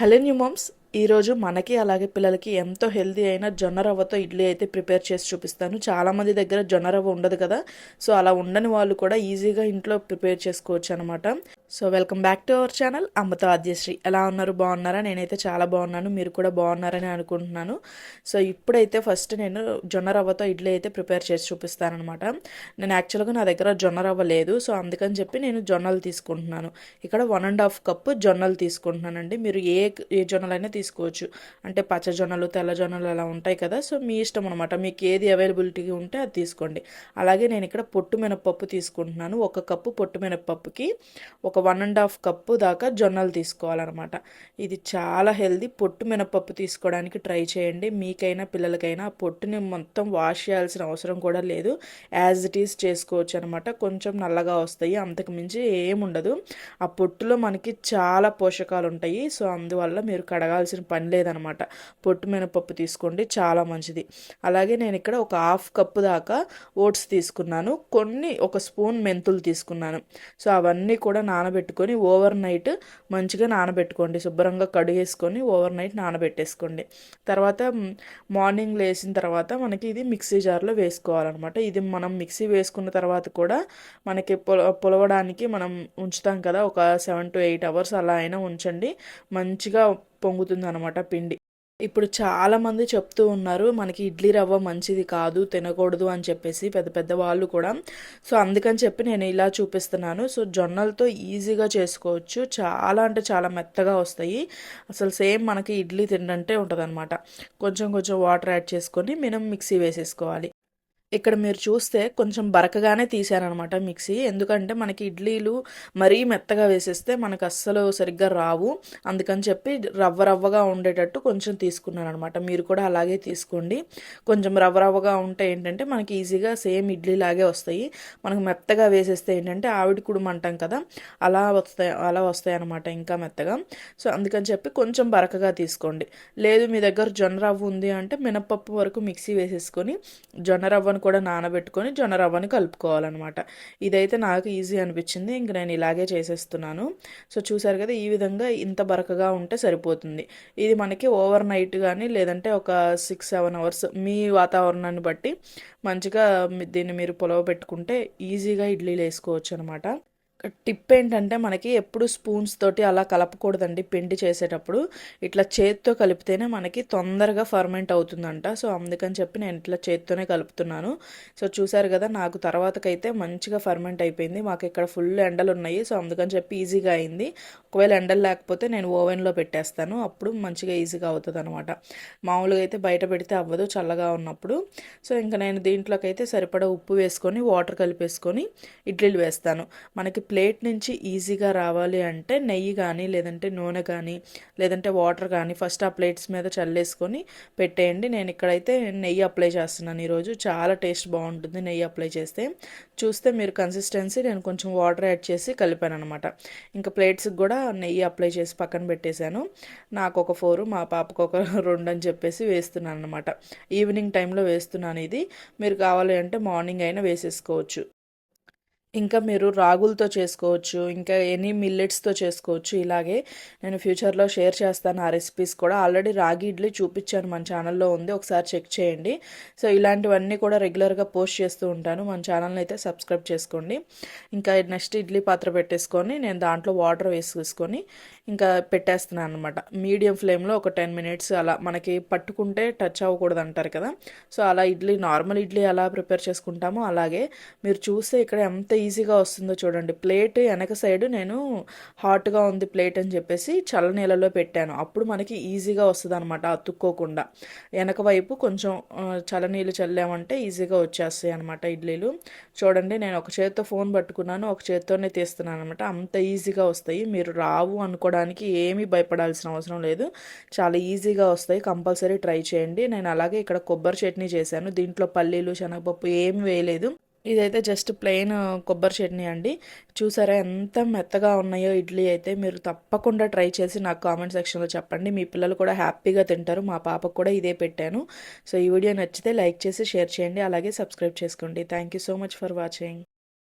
Heleniumums ఈరోజు మనకి అలాగే పిల్లలకి ఎంతో హెల్దీ అయిన జొన్న రవ్వతో ఇడ్లీ అయితే ప్రిపేర్ చేసి చూపిస్తాను. చాలామంది దగ్గర జొన్న రవ్వ ఉండదు కదా. సో అలా ఉండని వాళ్ళు కూడా ఈజీగా ఇంట్లో ప్రిపేర్ చేసుకోవచ్చు అనమాట so welcome back to our channel. అమ్మతో ఆద్యశ్రీ. ఎలా ఉన్నారు? బాగున్నారా? నేనైతే చాలా బాగున్నాను. మీరు కూడా బాగున్నారని అనుకుంటున్నాను. సో ఇప్పుడైతే ఫస్ట్ నేను జొన్న రవ్వతో ఇడ్లీ అయితే ప్రిపేర్ చేసి చూపిస్తానమాట నేను యాక్చువల్గా నా దగ్గర జొన్న రవ్వ లేదు. సో అందుకని చెప్పి నేను జొన్నలు తీసుకుంటున్నాను. ఇక్కడ వన్ అండ్ హాఫ్ కప్పు జొన్నలు తీసుకుంటున్నానండి. మీరు ఏ ఏ జొన్నలైనా తీసుకోవచ్చు. అంటే పచ్చజొన్నలు తెల్లజొన్నలు అలా ఉంటాయి కదా సో మీ ఇష్టం అనమాట మీకు ఏది అవైలబిలిటీ ఉంటే అది తీసుకోండి. అలాగే నేను ఇక్కడ పొట్టు మినపప్పు తీసుకుంటున్నాను. ఒక కప్పు పొట్టు మినపప్పుకి ఒక వన్ అండ్ హాఫ్ కప్పు దాకా జొన్నలు తీసుకోవాలన్నమాట. ఇది చాలా హెల్దీ. పొట్టు మినపప్పు తీసుకోవడానికి ట్రై చేయండి. మీకైనా పిల్లలకైనా ఆ పొట్టుని మొత్తం వాష్ చేయాల్సిన అవసరం కూడా లేదు. యాజ్ ఇట్ ఈస్ చేసుకోవచ్చు అనమాట కొంచెం నల్లగా వస్తాయి. అంతకు మించి ఏముండదు ఆ పొట్టులో మనకి చాలా పోషకాలు ఉంటాయి. సో అందువల్ల మీరు కడగాల్సిన పని లేదనమాట. పొట్టు మినపప్పు తీసుకోండి చాలా మంచిది. అలాగే నేను ఇక్కడ ఒక హాఫ్ కప్పు దాకా ఓట్స్ తీసుకున్నాను. కొన్ని ఒక స్పూన్ మెంతులు తీసుకున్నాను. సో అవన్నీ కూడా నానబెట్టుకొని ఓవర్ నైట్ మంచిగా నానబెట్టుకోండి. శుభ్రంగా కడిగేసుకొని ఓవర్ నైట్ నానబెట్టేసుకోండి. తర్వాత మార్నింగ్ లేచిన తర్వాత మనకి ఇది మిక్సీ జార్లో వేసుకోవాలన్నమాట. ఇది మనం మిక్సీ వేసుకున్న తర్వాత కూడా మనకి పొల పొలవడానికి మనం ఉంచుతాం కదా ఒక సెవెన్ టు ఎయిట్ అవర్స్ అలా అయినా ఉంచండి. మంచిగా పొంగుతుంది అనమాట పిండి. ఇప్పుడు చాలామంది చెప్తూ ఉన్నారు మనకి ఇడ్లీ రవ్వ మంచిది కాదు తినకూడదు అని చెప్పేసి పెద్ద పెద్ద వాళ్ళు కూడా. సో అందుకని చెప్పి నేను ఇలా చూపిస్తున్నాను. సో జొన్నలతో ఈజీగా చేసుకోవచ్చు. చాలా అంటే చాలా మెత్తగా వస్తాయి. అసలు సేమ్ మనకి ఇడ్లీ తిండంటే ఉంటుంది అనమాట కొంచెం కొంచెం వాటర్ యాడ్ చేసుకొని మనం మిక్సీ వేసేసుకోవాలి. ఇక్కడ మీరు చూస్తే కొంచెం బరకగానే తీసారనమాట మిక్సీ. ఎందుకంటే మనకి ఇడ్లీలు మరీ మెత్తగా వేసేస్తే మనకు అస్సలు సరిగ్గా రావు. అందుకని చెప్పి రవ్వ రవ్వగా ఉండేటట్టు కొంచెం తీసుకున్నాను అనమాట మీరు కూడా అలాగే తీసుకోండి. కొంచెం రవ్వ రవ్వగా ఉంటే ఏంటంటే మనకి ఈజీగా సేమ్ ఇడ్లీ లాగే వస్తాయి. మనకు మెత్తగా వేసేస్తే ఏంటంటే ఆవిడ కుడుము అంటాం కదా అలా వస్తాయి అలా వస్తాయి అనమాట ఇంకా మెత్తగా. సో అందుకని చెప్పి కొంచెం బరకగా తీసుకోండి. లేదు మీ దగ్గర జొన్న రవ్వ ఉంది అంటే మినపప్పు వరకు మిక్సీ వేసేసుకొని జొన్న రవ్వను కూడా నానబెట్టుకొని జొన్న రవ్వని కలుపుకోవాలన్నమాట. ఇదైతే నాకు ఈజీ అనిపించింది. ఇంక నేను ఇలాగే చేసేస్తున్నాను. సో చూసారు కదా ఈ విధంగా ఇంత బరకగా ఉంటే సరిపోతుంది. ఇది మనకి ఓవర్ నైట్ కానీ లేదంటే ఒక సిక్స్ సెవెన్ అవర్స్ మీ వాతావరణాన్ని బట్టి మంచిగా దీన్ని మీరు పొలవ పెట్టుకుంటే ఈజీగా ఇడ్లీలు వేసుకోవచ్చు అనమాట టిప్ ఏంటంటే మనకి ఎప్పుడు స్పూన్స్ తోటి అలా కలపకూడదండి పిండి చేసేటప్పుడు. ఇట్లా చేత్తో కలిపితేనే మనకి తొందరగా ఫర్మెంట్ అవుతుందంట. సో అందుకని చెప్పి నేను ఇట్లా చేత్తోనే కలుపుతున్నాను. సో చూసారు కదా నాకు తర్వాతకైతే మంచిగా ఫర్మెంట్ అయిపోయింది. మాకు ఇక్కడ ఫుల్ ఎండలు ఉన్నాయి. సో అందుకని చెప్పి ఈజీగా అయింది. ఒకవేళ ఎండలు లేకపోతే నేను ఓవెన్లో పెట్టేస్తాను. అప్పుడు మంచిగా ఈజీగా అవుతుంది అనమాట మామూలుగా అయితే బయట పెడితే అవ్వదు చల్లగా ఉన్నప్పుడు. సో ఇంకా నేను దీంట్లోకి అయితే సరిపడా ఉప్పు వేసుకొని వాటర్ కలిపేసుకొని ఇడ్లీలు వేస్తాను. మనకి ప్లేట్ నుంచి ఈజీగా రావాలి అంటే నెయ్యి కానీ లేదంటే నూనె కానీ లేదంటే వాటర్ కానీ ఫస్ట్ ఆ ప్లేట్స్ మీద చల్లేసుకొని పెట్టేయండి. నేను ఇక్కడైతే నెయ్యి అప్లై చేస్తున్నాను ఈరోజు. చాలా టేస్ట్ బాగుంటుంది నెయ్యి అప్లై చేస్తే. చూస్తే మీరు కన్సిస్టెన్సీ నేను కొంచెం వాటర్ యాడ్ చేసి కలిపాను అనమాట ఇంకా ప్లేట్స్కి కూడా నెయ్యి అప్లై చేసి పక్కన పెట్టేశాను. నాకు ఒక ఫోరు మా పాపకు ఒక రెండు అని చెప్పేసి వేస్తున్నాను అనమాట ఈవినింగ్ టైంలో వేస్తున్నాను ఇది. మీరు కావాలి అంటే మార్నింగ్ అయినా వేసేసుకోవచ్చు. ఇంకా మీరు రాగులతో చేసుకోవచ్చు ఇంకా ఎనీ మిల్లెట్స్తో చేసుకోవచ్చు. ఇలాగే నేను ఫ్యూచర్లో షేర్ చేస్తాను ఆ రెసిపీస్ కూడా. ఆల్రెడీ రాగి ఇడ్లీ చూపించాను మన ఛానల్లో ఉంది ఒకసారి చెక్ చేయండి. సో ఇలాంటివన్నీ కూడా రెగ్యులర్గా పోస్ట్ చేస్తూ ఉంటాను. మన ఛానల్ని అయితే సబ్స్క్రైబ్ చేసుకోండి. ఇంకా నెక్స్ట్ ఇడ్లీ పాత్ర పెట్టేసుకొని నేను దాంట్లో వాటర్ వేసుకొని ఇంకా పెట్టేస్తున్నాను అనమాట మీడియం ఫ్లేమ్లో ఒక టెన్ మినిట్స్ అలా మనకి పట్టుకుంటే టచ్ అవ్వకూడదు అంటారు కదా. సో అలా ఇడ్లీ నార్మల్ ఇడ్లీ ఎలా ప్రిపేర్ చేసుకుంటామో అలాగే మీరు చూస్తే ఇక్కడ ఎంత ఈజీగా వస్తుందో చూడండి. ప్లేట్ వెనక సైడ్ నేను హాట్గా ఉంది ప్లేట్ అని చెప్పేసి చల్ల నీళ్ళలో పెట్టాను. అప్పుడు మనకి ఈజీగా వస్తుంది అనమాట అతుక్కోకుండా. వెనక వైపు కొంచెం చల్లనీళ్ళు చల్లామంటే ఈజీగా వచ్చేస్తాయి అనమాట ఇడ్లీలు. చూడండి నేను ఒక చేతితో ఫోన్ పట్టుకున్నాను ఒక చేత్తోనే తీస్తున్నాను అనమాట అంత ఈజీగా వస్తాయి. మీరు రావు అనుకోవడానికి ఏమీ భయపడాల్సిన అవసరం లేదు. చాలా ఈజీగా వస్తాయి. కంపల్సరీ ట్రై చేయండి. నేను అలాగే ఇక్కడ కొబ్బరి చట్నీ చేశాను. దీంట్లో పల్లీలు శనగపప్పు ఏమి వేయలేదు. ఇదైతే జస్ట్ ప్లెయిన్ uh, కొబ్బరి చట్నీ అండి. చూసారా ఎంత మెత్తగా ఉన్నాయో ఇడ్లీ అయితే. మీరు తప్పకుండా ట్రై చేసి నాకు కామెంట్ సెక్షన్లో చెప్పండి. మీ పిల్లలు కూడా హ్యాపీగా తింటారు. మా పాపకు కూడా ఇదే పెట్టాను. సో ఈ వీడియో నచ్చితే లైక్ చేసి షేర్ చేయండి. అలాగే సబ్స్క్రైబ్ చేసుకోండి. Thank you so much for watching